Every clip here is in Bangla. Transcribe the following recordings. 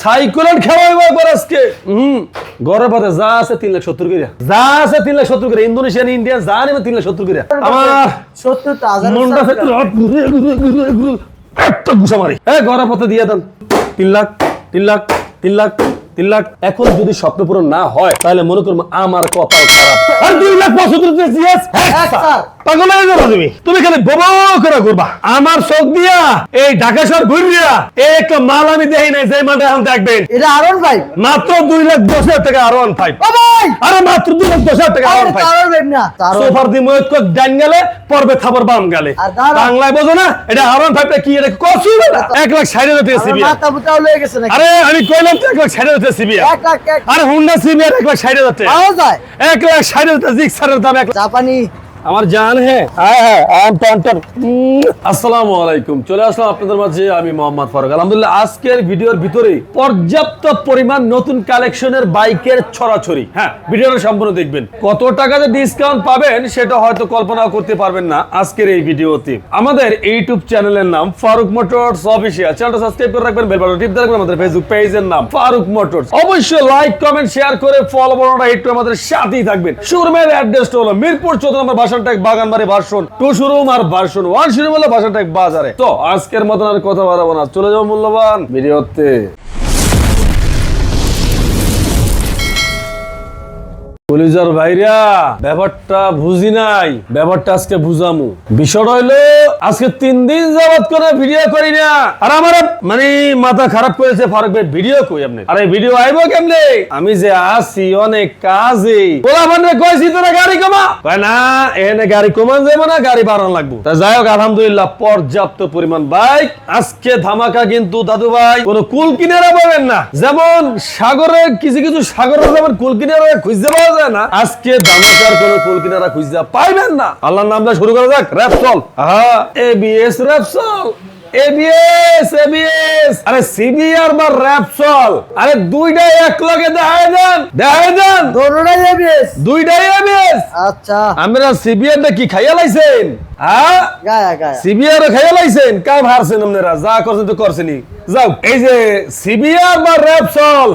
সাইকেলের খেলাইব এবার আজকে। হুম গড়ের পথে যা আছে তিন লাখ সত্তর করে যা আছে তিন লাখ সত্তর করে ইন্দোনেশিয়ান ইন্ডিয়ান যা নেবে তিন লাখ সত্তর করে আমার সত্তর মনটা একটা ঘুষা মারি এ গড়ের পথে দিয়ে দেন। তিন লাখ তিন লাখ তিন লাখ। তিন লাখ। এখন যদি স্বপ্ন পূরণ না হয় তাহলে মনে করব আমার কপাল খারাপ। আর দুই লাখ পঁচাত্তর এক এক স্যার। পাগল হয়ে যাব তুমি। তুমি খালি বোবা করে ঘুরবা। আমার চোখ দিয়া এই ঢাকা শহর ঘুরিয়া একটা মাল আমি দেখি নাই যে মালটা এখন দেখবেন। এটা আরন ভাই মাত্র দুই লাখ দশ হাজার টাকা আর ওয়ান ফাইভ আরে মাত্র দুই লাখ দশ হাজার টাকা আর ওয়ান ফাইভ সোফার দি ময়ত কো ডান গেলে পর্বে থাবর বাম গেলে। বাংলায় বোঝো না এটা আর ওয়ান ফাইভটা কি এটা কসু এক লাখ ষাট হাজার টাকা আরে আমি কইলাম এক লাখ ষাট হাজার টাকা সিবিআর এক লাখ হুন্ডা সিবিআর একবার ষাট হাজার টাকা। পাওয়া যায়? এক লাখ ষাট হাজার জিক্সারের দাম এক জাপানি আমার জান হ্যাঁ হ্যাঁ হ্যাঁ আই এম টন্টন আসসালামু আলাইকুম। চলে আসলাম আপনাদের মাঝে আমি মোহাম্মদ ফারুক। আলহামদুলিল্লাহ আজকের ভিডিওর ভিতরে পর্যাপ্ত পরিমাণ নতুন কালেকশনের বাইকের ছড়াছড়ি। হ্যাঁ ভিডিওটা সম্পূর্ণ দেখবেন। কত টাকাতে ডিসকাউন্ট পাবেন সেটা হয়তো কল্পনা করতে পারবেন না আজকের এই ভিডিওতে। আমাদের ইউটিউব চ্যানেলের নাম ফারুক মোটরস অফিসিয়াল। চ্যানেলটা সাবস্ক্রাইব করে রাখবেন বেল বাটন টিপ রাখবেন আমাদের ফেসবুক পেজের নাম ফারুক মোটরস। অবশ্যই লাইক কমেন্ট শেয়ার করে ফলো বাটনটা একটু আমাদের সাথেই থাকবেন। শোরুমের অ্যাড্রেসটা হলো মিরপুর চৌদ্দ নম্বর Bashantek Baganbari version two showroom আর ভার্সন ওয়ান শোরুম হলো এক বাজারে। তো আজকের মতন আর কথা বাড়াবো না। চলে যাব মূল্যবান ভিডিওতে। কলিজার ভাইরা, ব্যাপারটা বুঝি নাই। ব্যাপারটা আজকে বুঝামু। বিষয়টা হইল আজকে তিন দিন যাবত করে ভিডিও করি না। আর আমার মানে মাথা খারাপ করেছে ফারুক ভাই ভিডিও কই আপনি? আরে ভিডিও আইবো কেমনে? আমি যে আসি অনেক কাজে। বলা মানে কইছি তোরা গাড়ি কমা। কয় না, এখানে গাড়ি কমান যাব না, গাড়ি বাড়ানো লাগবো। তা যাই হোক, আলহামদুলিল্লাহ, পর্যাপ্ত পরিমাণ বাইক। আজকে ধামাকা কিন্তু দাদু ভাই, কোন কুল কিনারা পাবেন না। যেমন সাগরে, কিছু কিছু সাগরে যেমন কুল কিনারা খুঁজতে পাওয়া যায় না। আজকে ধামাকার কোন ফুল কিনারা খুঁজতে পাইবেন না। আল্লাহর নাম দিয়ে শুরু করা যাক র্যাপসল হ্যাঁ এবিএস র্যাপসল এবিএস এবিএস আরে সিবিআর বা র্যাপসল আরে দুইটাই এক লগে দেখাই দেন দেখাই দেন। দুইটাই এবিএস দুইটাই এবিএস আচ্ছা। আমরা সিবিআর কি খাইয়া লাইছেন? সিবিআর খাইয়া লাইছেন কাই ভারছেন আপনারা? যা করছেন তো করছেনই যাও। এই যে সিবিআর বা র্যাপসল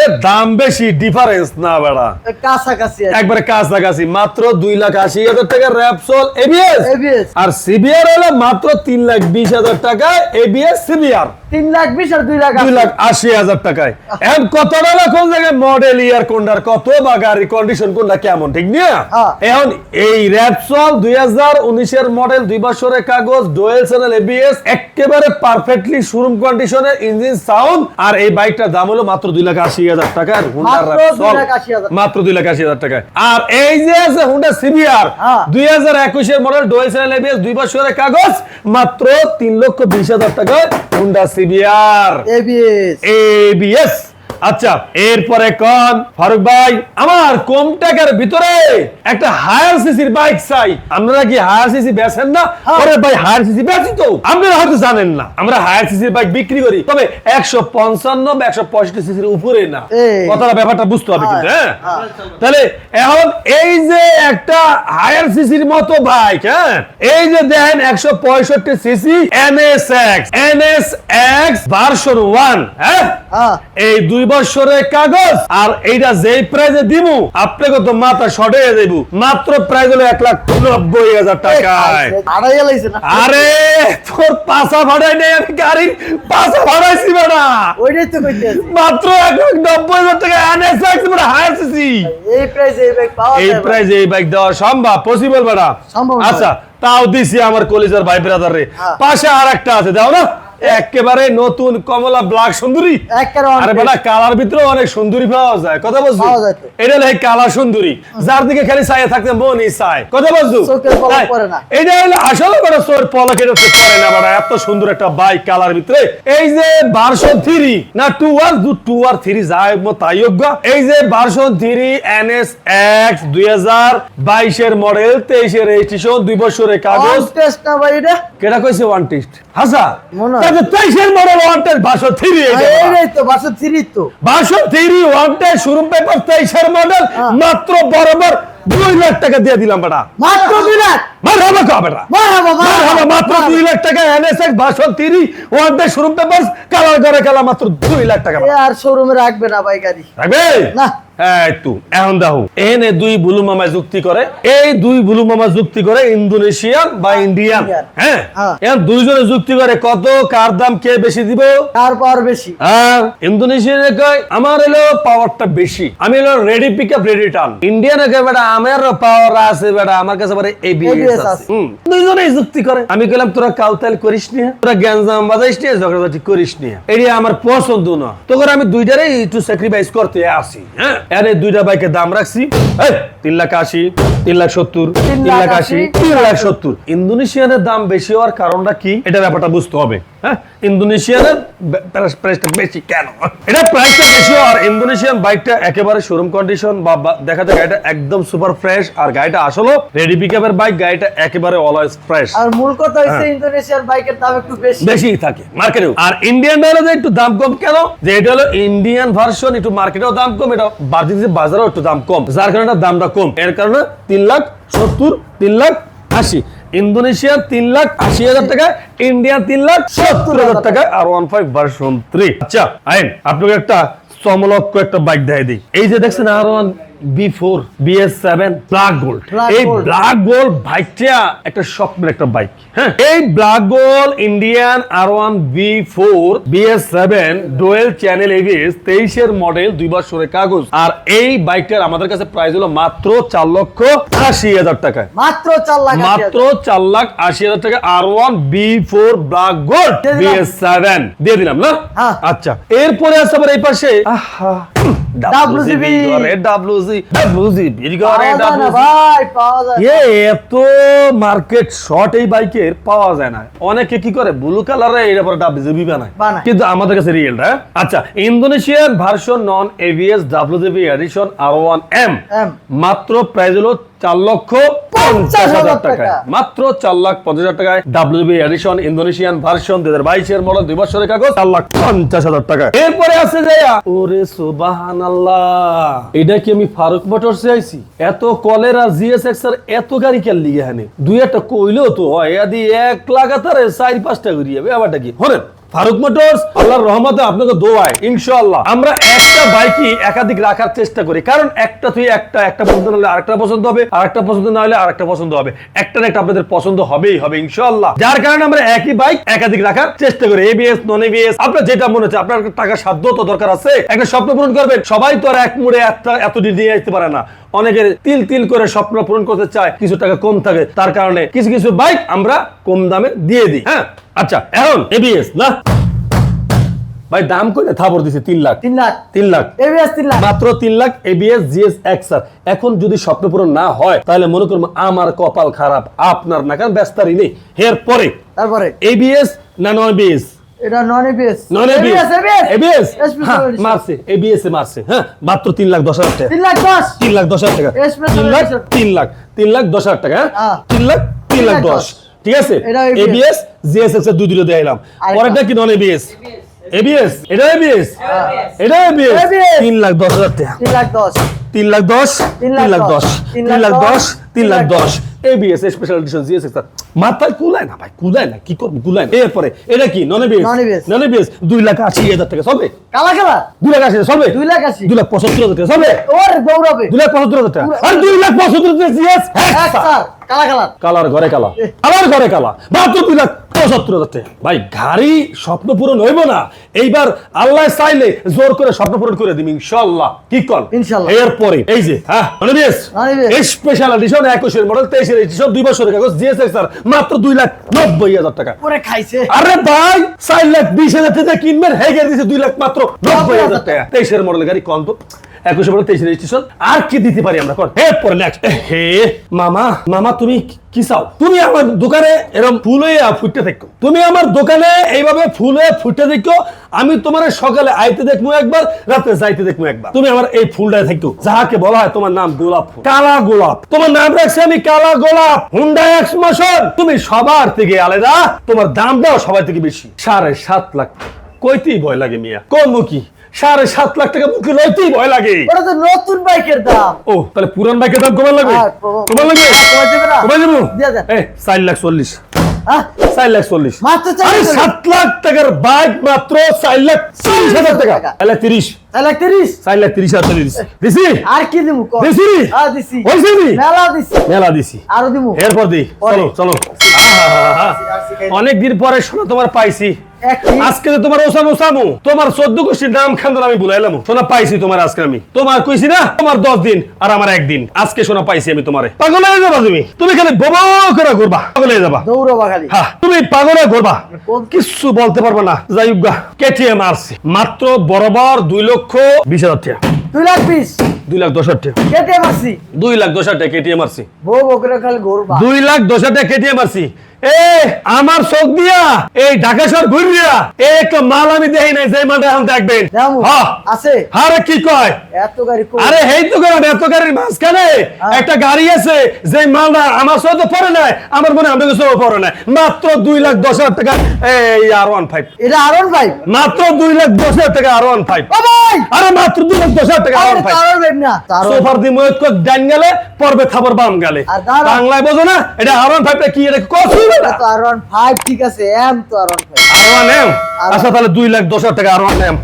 এ দাম বেশি ডিফারেন্স না বেড়া। কাছাকাছি একবারে কাছাকাছি মাত্র দুই লাখ আশি হাজার টাকা র্যাপসল এবিএস এবিএস আর সিবিআর হলো মাত্র তিন লাখ বিশ হাজার টাকা এবিএস সিবিআর। তিন লাখ বিশ আর দুই লাখ দুই। লাখ আশি হাজার টাকায়। এখন কত টাকা কোন জায়গায় মডেল ইয়ার কোনটার কত বা গাড়ির কন্ডিশন কোনটা কেমন ঠিক না? হ্যাঁ। এখন এই র্যাপসল দুই হাজার উনিশের মডেল দুই বছরের কাগজ ডোয়েল চ্যানেল এবিএস একেবারে পারফেক্টলি শোরুম কন্ডিশনে ইঞ্জিন সাউন্ড আর এই বাইকটার দাম হলো মাত্র দুই লাখ আশি হাজার টাকা মাত্র র্যাপসল 2,80,000 মাত্র দুই লাখ আশি হাজার টাকায় আর এই যে আছে হুন্ডা সিবিআর। দুই হাজার একুশের মডেল ডোয়েল চ্যানেল এবিএস দুই বছরের কাগজ মাত্র তিন লক্ষ বিশ হাজার টাকায় হুন্ডা সিবিআর এবিএস এবিএস আচ্ছা এরপরে কোন ফারুক ভাই আমার কম টাকার ভিতরে একটা হায়ার সিসির বাইক চাই? আপনারা কি হায়ার সিসি বেচেন না? হ্যাঁ। আরে ভাই হায়ার সিসি বেচি তো। আপনারা হয়তো জানেন না আমরা হায়ার সিসির বাইক বিক্রি করি তবে একশো পঞ্চান্ন বা একশো পঁয়ষট্টি সিসির উপরে না। কথাটা ব্যাপারটা বুঝতে হবে কিন্তু হ্যাঁ হ্যাঁ। তাহলে এখন এই যে একটা হায়ার সিসির মতো বাইক হ্যাঁ? এই যে দেখেন একশো পঁয়ষট্টি CC NSX NSX version one হ্যাঁ? হ্যাঁ। এই দুই বছরের কাগজ। আর এইটা যেই প্রাইজে দিব আপনাকে তো মাথা শর্টে দেব মাত্র প্রাইজ হলো এক লাখ নব্বই হাজার টাকায়। না? আরে তোর পাশা ভাড়াই নেই আমি গাড়ির পাশা ভাড়াইছি বেটা। ওইটাই তো মাত্র এক লাখ নব্বই হাজার টাকা এনএসএক্স মানে এই প্রাইসে এই বাইক পাওয়া এই প্রাইজে এই বাইক দেওয়া সম্ভব পসিবল সম্ভব আচ্ছা তাও দিছি আমার কলেজের ভাই ব্রাদার রে হ্যাঁ। পাশে আর একটা আছে দাও না। একেবারে নতুন কমলা ব্ল্যাক সুন্দরী। আরে বেটা কালার ভিতরে অনেক সুন্দরী পাওয়া যায়। কথা বলছো। এটা হলো কালার সুন্দরী। যার দিকে খালি চাইয়ে থাকতে মনই চায়। কথা বলছো? না। এটা হলো আসলে বড় সোর পলক এটা তো পড়ে না বড় এত সুন্দর একটা বাইক কালার ভিতরে। এই যে ভার্সন থ্রি না টু আর টু আর থ্রি যাই তাই এই যে ভার্সন থ্রি এনএস এক্স দুই হাজার বাইশের মডেল তেইশের রেজিস্ট্রেশন দুই বছরের কাগজ। Test না ভাই এটা? কেটা কইছে ওয়ান টেস্ট হাসা মনে তাহলে তেইশের মডেল ওয়ান টেস্ট থ্রি এইটাই তো বাসা থ্রি তো। Version three one showroom paper তেইশের মডেল হ্যাঁ। মাত্র বরাবর দুই লাখ টাকা দিয়ে দিলাম বেটা। মাত্র দুই লাখ? মারহাবা কা বেটা। মারহাবা, মারহাবা, মারহাবা, মাত্র দুই লাখ টাকা এনএসএক্স শোরুম পেপারস কালার করে কালা মাত্র দুই লাখ টাকা। আর শোরুমে রাখবে না ভাই গাড়ি। রাখবে? না। হ্যাঁ একটু। এখন দেখো এনে দুই বুলু মামা যুক্তি করে। এই দুই বুলু মামা যুক্তি করে ইন্দোনেশিয়ান বা ইন্ডিয়ান। ইন্ডিয়ান। হ্যাঁ? হ্যাঁ। এখন দুইজনে যুক্তি করে কত কার দাম কে বেশি দিব? কার পাওয়ার বেশি। ইন্দোনেশিয়ান কয় আমার এলো পাওয়ারটা বেশি। আমি এলো ready pick up ready turn Indian কয় বেটা আমার পাওয়ার আছে বেটা আমার কাছে বারে এবিএস আছে। দুইজনেই যুক্তি করে। আমি কইলাম তোরা কাউতাল করিস নি তোরা গ্যাঞ্জাম বাজাইস নি ঝগড়াঝাটি করিস নি এটি আমার পছন্দ না। তোকে আমি দুইটারই একটু স্যাক্রিফাইস করতে আসি হ্যাঁ? দুইটা বাইকের দাম রাখছি। তিন লাখ আশি তিন লাখ সত্তর তিন লাখ আশি তিন লাখ সত্তর। ইন্দোনেশিয়ানের দাম বেশি হওয়ার কারণটা কি? এটা ব্যাপারটা বুঝতে হবে হ্যাঁ? ইন্দোনেশিয়ানের প্রাইসটা বেশি কেন? এটা প্রাইসটা বেশি আর ইন্দোনেশিয়ান বাইকটা একেবারে শোরুম কন্ডিশন বা বা- দেখা যায় গাড়িটা একদম সুপার ফ্রেশ আর গাড়িটা আসলে রেডি পিকআপের বাইক গাড়িটা একেবারে অলওয়েজ ফ্রেশ আর মূল কথা হচ্ছে হ্যাঁ। ইন্দোনেশিয়ার বাইকের দাম একটু বেশি। বেশি থাকে মার্কেটেও আর ইন্ডিয়ান একটু দাম কম কেন? যে এটা হলো ইন্ডিয়ান ভার্সন একটু মার্কেটেও দাম কম এটা বাড়িতে বাজারেও একটু দাম কম, যার কারণে দামটা কম। এর কারণে তিন লাখ সত্তর, তিন লাখ আশি। ইন্দোনেশিয়া তিন লাখ আশি হাজার টাকা ইন্ডিয়া তিন লাখ সত্তর হাজার টাকা R one five version three আচ্ছা আইন, আপনাকে একটা সমলক্ষ একটা বাইক দেখাই দিই। এই যে দেখছেন R one B four BS seven black gold Black এই ব্ল্যাক গোল্ড বাইকটা একটা স্বপ্নের একটা বাইক হ্যাঁ? এই black gold Indian R one B four BS seven dual channel ABS তেইশের মডেল দুই বছরের কাগজ। আর এই বাইকটার আমাদের কাছে প্রাইস হলো মাত্র চার লক্ষ আশি হাজার টাকায়। মাত্র চার লাখ মাত্র চার লাখ আশি হাজার টাকা R one B four black gold দিলাম। বিএস সেভেন দিয়ে দিলাম না? হ্যাঁ। আচ্ছা এরপরে আছে আবার এই পাশে। আহা। ভাই পাওয়া যায় এ এত মার্কেট শর্ট এই বাইকের পাওয়া যায় না। অনেকে কি করে? ব্লু কালারে এর পরে ডাব্লিউজিবি বানায়। বানায়। কিন্তু আমাদের কাছে রিয়েলটা আচ্ছা Indonesian version non ABS WGB edition R one M মাত্র প্রাইস হলো চার লক্ষ পঞ্চাশ হাজার টাকায়। মাত্র চার লাখ পঞ্চাশ হাজার টাকায় ডাব্লিউবি এডিশন ইন্দোনেশিয়ান ভার্সন দুই হাজার বাইশের মডেল দুই বছরের কাগজ চার লাখ পঞ্চাশ হাজার টাকা এরপরে আছে ওরে সুবাহান আল্লাহ এটা কি আমি ফারুক মোটরস আইছি? এত কলের আর জিএসএক্স এর এত গাড়ি কেন লিগে হানে দুই একটা কইলেও তো হয় এদি এক লাগাতারে চার পাঁচটা করিয়ে ব্যাপারটা কি হরেন। ফারুক মোটরস, আল্লাহর রহমতে আপনাকে দোয়ায়, ইনশাআল্লাহ। আমরা একটা বাইকই একাধিক রাখার চেষ্টা করি। কারণ একটা তুই একটা একটা পছন্দ না হলে আরেকটা পছন্দ হবে, আরেকটা পছন্দ না হলে আরেকটা পছন্দ হবে। একটা না একটা আপনাদের পছন্দ হবেই হবে, ইনশাআল্লাহ। যার কারণে আমরা একই বাইক একাধিক রাখার চেষ্টা করি। এবিএস নন এবিএস আপনার যেটা মনে হচ্ছে, আপনার টাকা সাধ্য তো দরকার আছে। একটা স্বপ্ন পূরণ করবেন, সবাই তো আর এক মুড়ে একটা এত দিয়ে আসতে পারে না। অনেকের তিল তিল করে স্বপ্ন পূরণ করতে চায়, কিছু টাকা কম থাকে, তার কারণে কিছু কিছু বাইক আমরা কম দামে দিয়ে দিই হ্যাঁ? আচ্ছা এখন এবিএস না? ভাই দাম করে থাপড় দিছে তিন লাখ। তিন লাখ। তিন লাখ। এবিএস তিন লাখ। মাত্র তিন লাখ এবিএস জিএস এক্সার এখন যদি স্বপ্ন পূরণ না হয় তাহলে মনে করব আমার কপাল খারাপ আপনার না কারণ ব্যস্তারই নেই। এরপরে তারপরে? এবিএস না নয় বিএস এটা non ABS non ABS ABS মারছে এবিএস এ মারছে হ্যাঁ? মাত্র তিন লাখ দশ হাজার টাকা। তিন লাখ দশ। তিন লাখ দশ হাজার টাকা। Special তিন লাখ edition। তিন লাখ তিন লাখ দশ হাজার টাকা হ্যাঁ? হ্যাঁ। তিন লাখ তিন লাখ লাখ দশ। দশ। ঠিক আছে এবিএস জিএসএক্স এর দুই দুটো দিয়ে এলাম আরেকটা। পরেরটা কি নন এবিএস এবিএস এটা এবিএস এটা এবিএস তিন লাখ দশ হাজার টাকা তিন লাখ দশ তিন লাখ দশ তিন লাখ দশ তিন লাখ দশ তিন লাখ দশ এবিএস স্পেশাল এডিশন জিএসএক্স মাথায় কুলায় না ভাই কুলায় না কি করবি কুলায় না এরপরে এটা কি নন এবিএস নন এবিএস দুই লাখ আশি হাজার টাকা সবে কালা কালা দুই লাখ আশি সবে দুই লাখ আশি দুই লাখ পঁচাত্তর হাজার টাকা সবে ওর দৌড়াবে দুই লাখ পঁচাত্তর হাজার টাকা আর দুই লাখ পঁচাত্তর হাজার জিএস এক স্যার কালা কালা। কালার ঘরে কালা। আবার ঘরে কালা। মাত্র দুই লাখ পঁচাত্তর হাজার টাকা। ভাই গাড়ি স্বপ্ন পূরণ হইব না। এইবার আল্লাহ চাইলে জোর করে স্বপ্ন পূরণ করে দিবি ইনশাল্লাহ কি কল ইনশাল্লাহ। এরপরে এই যে হ্যাঁ স্পেশাল এডিশন একুশের মডেল তেইশের এডিশন দুই বছরের কাগজ জিএসএক্স আর মাত্র দুই লাখ নব্বই হাজার টাকা। ওরে খাইছে। আরে ভাই চার লাখ বিশ হাজার টাকা কিনবেন হেগে দিছে দুই লাখ মাত্র নব্বই হাজার টাকা। তেইশের মডেল গাড়ি কম তো? একুশে মডেল তেইশের রেজিস্ট্রেশন আর কি দিতে পারি আমরা? কর। হে পরে নেক্সট। হে, মামা মামা, তুমি কি চাও? তুমি আমার দোকানে এরকম ফুল হয়ে ফুটতে থাকো। তুমি আমার দোকানে এইভাবে ফুল হয়ে ফুটতে দেখো আমি তোমার সকালে আইতে দেখব একবার, রাতে যাইতে দেখব একবার। তুমি আমার এই ফুলটায় থাকো। যাহাকে বলা হয় তোমার নাম গোলাপ ফুল। কালা গোলাপ। তোমার নাম রাখছি আমি কালা গোলাপ। Honda X motion. তুমি সবার থেকে আলাদা। তোমার দামটাও সবার থেকে বেশি। সাড়ে সাত লাখ। কইতেই ভয় লাগে মিয়া। কোন মুখী সাড়ে সাত লাখ টাকা মুখে লইতেই ভয় লাগে। ওটা তো নতুন বাইকের দাম। ও তাহলে পুরান বাইকের দাম কমার লাগবে? কমার লাগবে? কমার যাবে না? কমার এই চার লাখ চল্লিশ। হ্যাঁ? চার লাখ চল্লিশ। মাত্র চার আরে লাখ চল্লিশ। সাত লাখ টাকার বাইক মাত্র চার লাখ চল্লিশ হাজার টাকা। টাকা। চার লাখ তিরিশ। চার লাখ তিরিশ। চার লাখ তিরিশ হাজার দিছি দিছি? আর কি দিমু দিছি? দিছি। হয়েছে মেলা দিছি। মেলা দিছি। আরও দিমু? এরপর দি। পরে। চলো চলো। অনেক দিন পরে শোনা তোমার পাইছি। আজকে যে তোমার ওসামু সামু তোমার চোদ্দ গোষ্ঠীর নাম খান্দন আমি বুলাইলাম শোনা পাইছি তোমার আজকে আমি। তোমার কইছি না তোমার দশ দিন আর আমার একদিন। আজকে শোনা পাইছি আমি তোমারে। পাগল হয়ে যাবা তুমি। তুমি খালি বোবা করে ঘুরবা। পাগল হয়ে যাবা। দৌড়বা খালি তুমি পাগলে ঘুরবা। কোন- কিচ্ছু বলতে পারবে না। যাই গা, কেটিএম আরসি মাত্র বরাবর দুই লক্ষ বিশ হাজার টাকা। দুই লাখ বিশ? দুই লাখ দশ হাজার কেটিএম আরসি দুই লাখ দশ হাজার টাকা কেটিএম আরসি বউ খালি ঘুরবা। দুই লাখ দশ হাজার টাকা কেটিএম আসছি এ আমার চোখ দিয়া এই ঢাকা শহর ঘুরিয়া একটা মাল আমি দেখি নাই যে মালটা এখন দেখবেন। আছে। আরে কি কয়? এত গাড়ি আরে হেই তো এত গাড়ির মাঝখানে হ্যাঁ। একটা গাড়ি আছে যে মালটা আমার পড়ে নাই আমার মনে পড়ে নাই। মাত্র দুই লাখ দশ হাজার টাকা এই আর ওয়ান ফাইভ। এটা আরন ভাই মাত্র দুই লাখ দশ হাজার টাকা আর ওয়ান ফাইভ। আরে মাত্র দুই লাখ দশ হাজার টাকা আর ওয়ান ফাইভ। সোফার ডান গেলে পর্বে থাবর বাম গেলে। আর। বাংলায় বোঝো না এটা আর ওয়ান ফাইভটা কি এটা ফাইভ ঠিক আছে এম তো আরন ফাইভ আর ওয়ান এম আচ্ছা তাহলে দুই লাখ দশ হাজার টাকা আর ওয়ান এম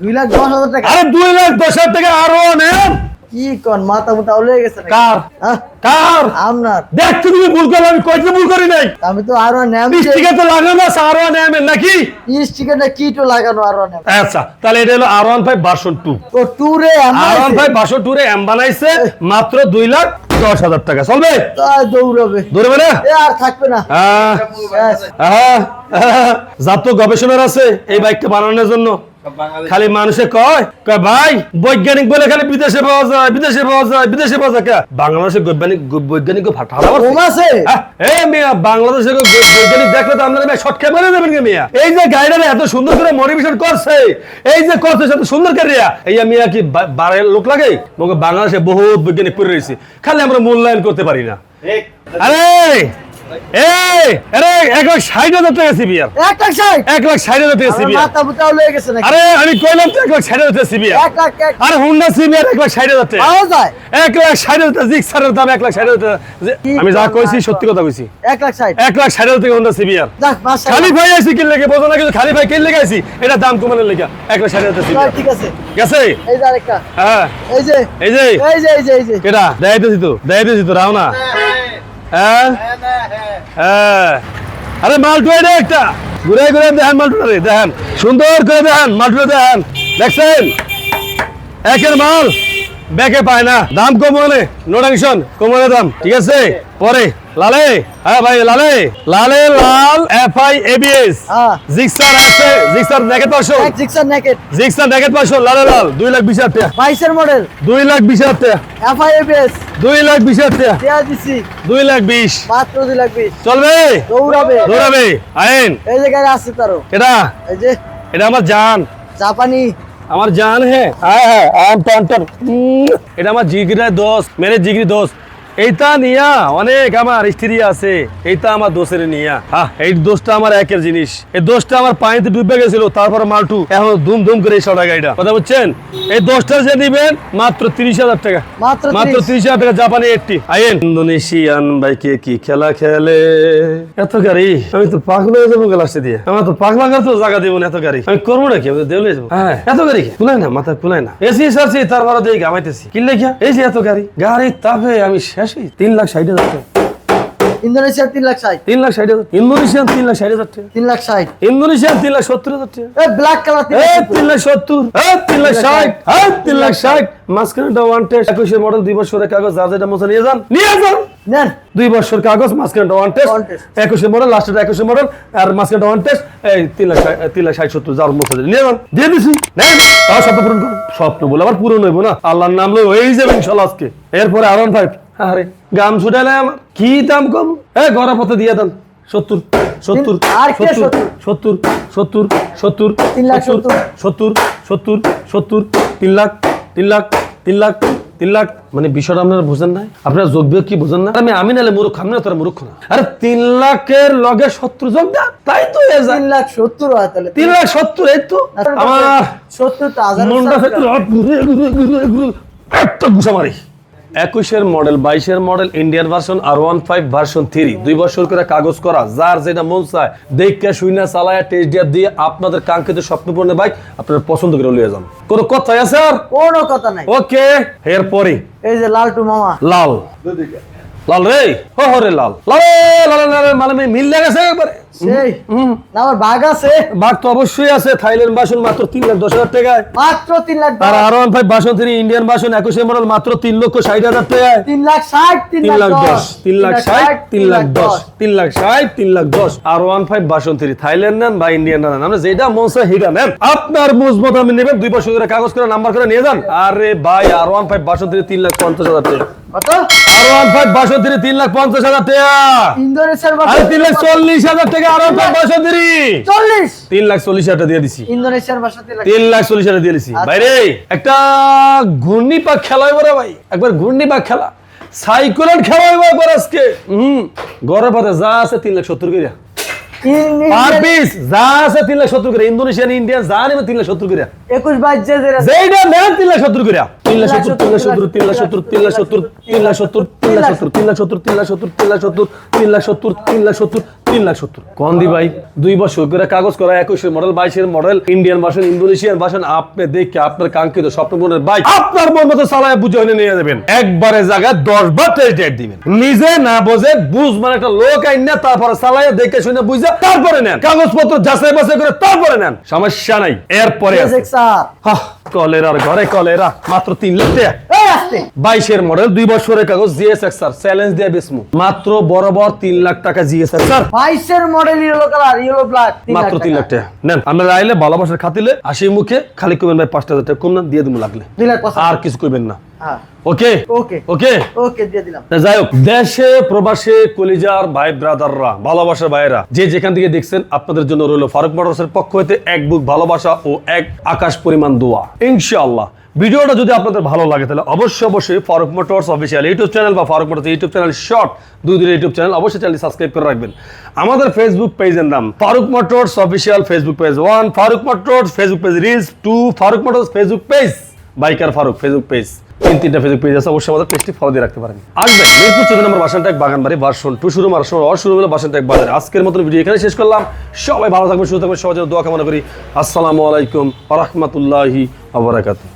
দুই লাখ দশ হাজার টাকা? আরে দুই লাখ দশ হাজার টাকা আর ওয়ান এম কি কোন মাথা মুথা উলে গেছে কার? হ্যাঁ? কার? আপনার। দেখ তো তুমি ভুল করলে? আমি কয়েকদিন ভুল করি নাই? আমি তো আরও নেম বিশ তো লাগানো আছে আর ওয়ান নাকি? স্টিকারটা কিটো লাগানো আরও নেম আচ্ছা তাহলে এটা হলো R one five version two তো টুরে R one five version two রে এম বানাইছে মাত্র দুই লাখ দশ হাজার টাকা। চলবে? দৌড়াবে। দৌড়াবে না? আর থাকবে না। যার তো গবেষণার আছে এই বাইকটা বানানোর জন্য। খালি মানুষে কয় কয় ভাই বৈজ্ঞানিক বলে খালি বিদেশে পাওয়া যায় বিদেশে পাওয়া যায় বিদেশে পাওয়া যায়। কে? বাংলাদেশের বৈজ্ঞানিক বৈজ্ঞানিক কম আছে এ মিয়া গো- বৈজ্ঞানিক দেখলে তো আপনারা মিয়া শর্টকাট মেরে দেবেন কে মিয়া। এই যে গাইডারে এত সুন্দর করে মোটিভেশন করছে এই যে করছে এত সুন্দর করিয়া এই মিয়া কি বা- বারের লোক লাগে? বাংলাদেশে বহুত বৈজ্ঞানিক পড়ে রয়েছে। খালি আমরা মূল্যায়ন করতে পারি না। আরে! এই আরে এক লাখ ষাট হাজার টাকা সিবিআর এক লাখ ষাট এক লাখ ষাট হাজার টাকা সিবিআর মাথা মুথা উলে গেছে নাকি আরে আমি কইলাম তো এক লাখ ষাট হাজার টাকা সিবিআর এক লাখ এক আরে হুন্ডা সিবিআর এক লাখ ষাট হাজার টাকা এক লাখ ষাট হাজার টাকা জিক্সারের দাম এক লাখ ষাট হাজার টাকা আমি যা কইছি সত্যি কথা কইছি এক লাখ ষাট এক লাখ ষাট হাজার টাকা হুন্ডা সিবিআর খালি ভাই আইছি কিনলে লেগে বোঝো না কিন্তু খালি ভাই কিনলে গেছি এটা দাম কমানোর লেগে এক লাখ ষাট হাজার টাকা ঠিক আছে গেছে এই যে আরেকটা হ্যাঁ এই যে এই যে এই যে এই যে এই যে কেটা দেখাইতেছি তো দেখাইতেছি তো রাও না হ্যাঁ? হ্যাঁ। আরে মালটু এটা একটা। ঘুরে ঘুরে দেখেন মালটুটা দেখেন। সুন্দর করে দেখেন মালটুটা দেখেন। দেখছেন? একের মাল। ব্যাকে পায় না। দাম কমনে নো টেনশন কমনে দাম ঠিক আছে? পরে লালে হ্যাঁ ভাই লালে লালে লাল এফ আই এবিএস জিক্সার আছে জিক্সার নেকেট পাঁচশো। এক জিক্সার নেকেট জিক্সার নেকেট পাঁচশো লালে লাল দুই লাখ বিশ হাজার টাকা। বাইশের মডেল দুই লাখ বিশ হাজার টাকা। এফআইএফএস দুই লাখ বিশ হাজার টাকা। দেয়া দিছি। দুই লাখ বিশ। মাত্র দুই লাখ বিশ। চলবে? দৌড়াবে। দৌড়াবে। আইন। এই যে গাড়ি আছে তারও। এটা? এই যে। এটা আমার জান। জাপানি। আমার জান হ্যাঁ। হ্যাঁ হ্যাঁ আই এম টন্টন এটা আমার জিগরা দোষ মেরে জিগির দোষ এইটা নিয়া অনেক আমার স্ত্রী আছে এইটা আমার দোষের নিয়া। হ্যাঁ এই দোষটা আমার একের জিনিস। এই দোষটা আমার পানিতে ডুবে গেছিল তারপর মালটু এখন ধুম ধুম করে গাড়িটা। কথা বুঝছেন? এই দোষটা যে নিবেন মাত্র তিরিশ হাজার টাকা। মাত্র মাত্র 30 তিরিশ হাজার টাকা জাপানি একটি। আইন ইন্দোনেশিয়ান বাইকে কি খেলা খেলে? এত গাড়ি আমি তো পাগল হয়ে যাব দিয়ে। আমার তো পাগলা তো জায়গা দিব না এত গাড়ি। আমি করব নাকি? আমি দেউলে যাব। হ্যাঁ। এত গাড়ি কি? কুলাই না মাথা কুলাই না। এসি সারছি তারপরে দিয়ে গামাইতেছি। কিনলে কি এই যে এত গাড়ি। গাড়ি তাপে আমি শেষই তিন লাখ ষাট হাজার টাকা। ইন্দোনেশিয়ার তিন লাখ ষাট। তিন লাখ ষাট হাজার ইন্দোনেশিয়ান তিন লাখ ষাট হাজার টাকা। তিন লাখ ষাট। ইন্দোনেশিয়ান তিন লাখ সত্তর হাজার টাকা। ব্ল্যাক কালার তিন লাখ সত্তর। তিন লাখ ষাট তিন লাখ ষাট। মাঝখানে ওয়ান টেস্ট একুশের মডেল দুই বছরের কাগজ যা যেটা মতো নিয়ে যান নিয়ে যান। নেন দুই বছর কাগজ মাঝখানে ওয়ান টেস্ট। একুশের মডেল লাস্টের একুশের মডেল আর মাঝখানে ওয়ান টেস্ট এই তিন লাখ তিন লাখ ষাট সত্তর যার মতো নিয়ে যান দিয়ে দিছি। নেন। তাও স্বপ্ন পূরণ করুন। স্বপ্ন বলে আবার পূরণ হইব না। আল্লাহর নাম লই হয়েই যাবে ইনশাল্লাহ আজকে। এরপরে আর ফাইভ আরে গাম ছুটালে আমার কি দাম কম? এ গড়া পথে দিয়ে দেন। সত্তর সত্তর আর সত্তর সত্তর? সত্তর সত্তর তিন লাখ সত্তর। সত্তর সত্তর সত্তর তিন লাখ তিন লাখ তিন লাখ তিন লাখ মানে বিষয়টা আপনারা বুঝেন না আপনারা যোগ বিয়োগ কি বুঝেন না? আমি আমি নালে মূর্খ আমি না তোরা মূর্খ না। আরে তিন লাখের লগে সত্তর যোগ দা তাই তো তিন লাখ সত্তর হয় তাহলে। তিন লাখ সত্তর এই তো। আমার সত্তর তো হাজার মনটা ঘুরে ঘুরে ঘুরে ঘুরে একটা ঘুষা মারি। একুশের মডেল বাইশের model Indian version R one five version three দুই বছর করে কাগজ করা যার যেটা মন চায় দেখে শুইনা চালায় টেস্ট দিয়ে দিয়ে আপনাদের কাঙ্ক্ষিত স্বপ্নপূর্ণ বাইক আপনার পছন্দ করে লিয়ে যান কোনো কথা আছে আর কোনো কথা নাই ওকে এরপরে এই যে লালটু মামা লাল লাল রে হো হো রে লাল লাল লাল লাল মানে মিল লেগেছে একবারে সেই আমার বাঘ আছে বাঘ তো অবশ্যই আছে থাইল্যান্ড বাসন মাত্র তিন লাখ দশ হাজার টাকায় মাত্র তিন লাখ আর R one five version three Indian version একুশে মডেল মাত্র তিন লক্ষ ষাট হাজার টাকায় তিন লাখ ষাট তিন তিন লাখ দশ তিন লাখ ষাট তিন লাখ দশ দশ তিন লাখ ষাট তিন লাখ দশ R one five version three Thailand নেন বা ইন্ডিয়ান নেন আমরা যেটা মন চায় সেটা নেন আপনার বুঝব আমি নেবেন দুই বছর ধরে কাগজ করে নাম্বার করে নিয়ে যান আরে ভাই আর ওয়ান ফাইভ বাসন তিন লাখ পঞ্চাশ হাজার টাকা কত আর ওয়ান ফাইভ বাসন তিন লাখ পঞ্চাশ হাজার টাকা তিন লাখ চল্লিশ হাজার টাকা আর থ্রি চল্লিশ তিন লাখ চল্লিশ হাজার দিয়ে দিছি ইন্দোনেশিয়ার ভাষা তিন লাখ চল্লিশ হাজার দিয়ে দিছি আচ্ছা। বাইরে একটা ঘূর্ণি পাক খেলা হইব ভাই একবার ঘূর্ণি পাক খেলা সাইকেলের খেলা হইব আজকে হম গড়ের পথে যা আছে তিন লাখ সত্তর করে যা আছে তিন লাখ সত্তর করে ইন্দোনেশিয়ান ইন্ডিয়ান যা নেবে তিন লাখ সত্তর করে একুশ বাইশ যে যে আছে। যেইটা নেন তিন লাখ সত্তর করে তিন লাখ সত্তর তিন লাখ সত্তর তিন লাখ সত্তর তিন লাখ সত্তর তিন লাখ সত্তর তিন লাখ সত্তর তিন লাখ সত্তর তিন লাখ সত্তর তিন লাখ সত্তর তিন লাখ সত্তর তিন লাখ সত্তর তিন লাখ সত্তর। কোন দি ভাই দুই বছর করে কাগজ করা একুশের মডেল বাইশের model Indian version Indonesian version আপনি দেখে আপনার কাঙ্ক্ষিত স্বপ্নপূর্ণের বাইক আপনার মন মতো চালায় বুঝে হয়ে নিয়ে যাবেন। একবারে জায়গায় দশ বার টেস্ট ড্রাইভ দিবেন। নিজে না বোঝে বুঝ মানে একটা লোক আইন না তারপরে চালায় দেখে শুনে বুঝে তারপরে নেন। কাগজপত্র যাচাই বাছাই করে তারপরে নেন। সমস্যা নাই এরপরে হাহ, কলেরার ঘরে কলেরা মাত্র তিন লাখ টাকা। এই বাইশের মডেল দুই বছরের কাগজ জিএস এক্সার চ্যালেঞ্জ দিয়ে বেসমু মাত্র বরাবর তিন লাখ টাকা জিএস এক্সার বাইশের model yellow colour yellow black মাত্র তিন লাখ টাকা। নেন আমরা আইলে ভালোবাসার খাতিলে হাসি মুখে খালি করবেন ভাই পাঁচটা হাজার টাকা কম না দিয়ে দিব লাগলে। আর কিছু করবেন না। ওকে ওকে ওকে ওকে দিয়ে দিলাম। যাই হোক দেশে প্রবাসে কলিজার ভাই ব্রাদাররা ভালোবাসার ভাইরা যে যেখান থেকে দেখছেন আপনাদের জন্য রইল ফারুক মোটরসের পক্ষ হতে এক বুক ভালোবাসা ও এক আকাশ পরিমাণ দোয়া। ইনশাআল্লাহ। ভিডিওটা যদি আপনাদের ভালো লাগে, তাহলে অবশ্যই অবশ্যই Farooq Motors official YouTube channel বা Farooq Motors YouTube channel short দুই দুই ইউটিউব চ্যানেল অবশ্যই চ্যানেল সাবস্ক্রাইব করে রাখবেন। আমাদের ফেসবুক পেজের নাম Farooq Motors official Facebook page one Farooq Motors Facebook page reels two Farooq Motors Facebook page biker Farooq Facebook page তিন তিনটা ফেসবুক পেজ আছে, অবশ্যই আমাদের পেজটি ফলো দিয়ে রাখতে পারেন। আসবেন, মিরপুর চোদ্দ নম্বর বাসান ট্যাগ বাগান বাড়ি ভার্সন টু শুরু মার সময় অর শুরু হলো বাসান ট্যাগ বাজারে। আজকের মতো ভিডিও এখানে শেষ করলাম। সবাই ভালো থাকবেন, সুস্থ থাকবেন সবাই দোয়া কামনা করি। আসসালামু আলাইকুম রহমতুল্লাহি আবরাকাতু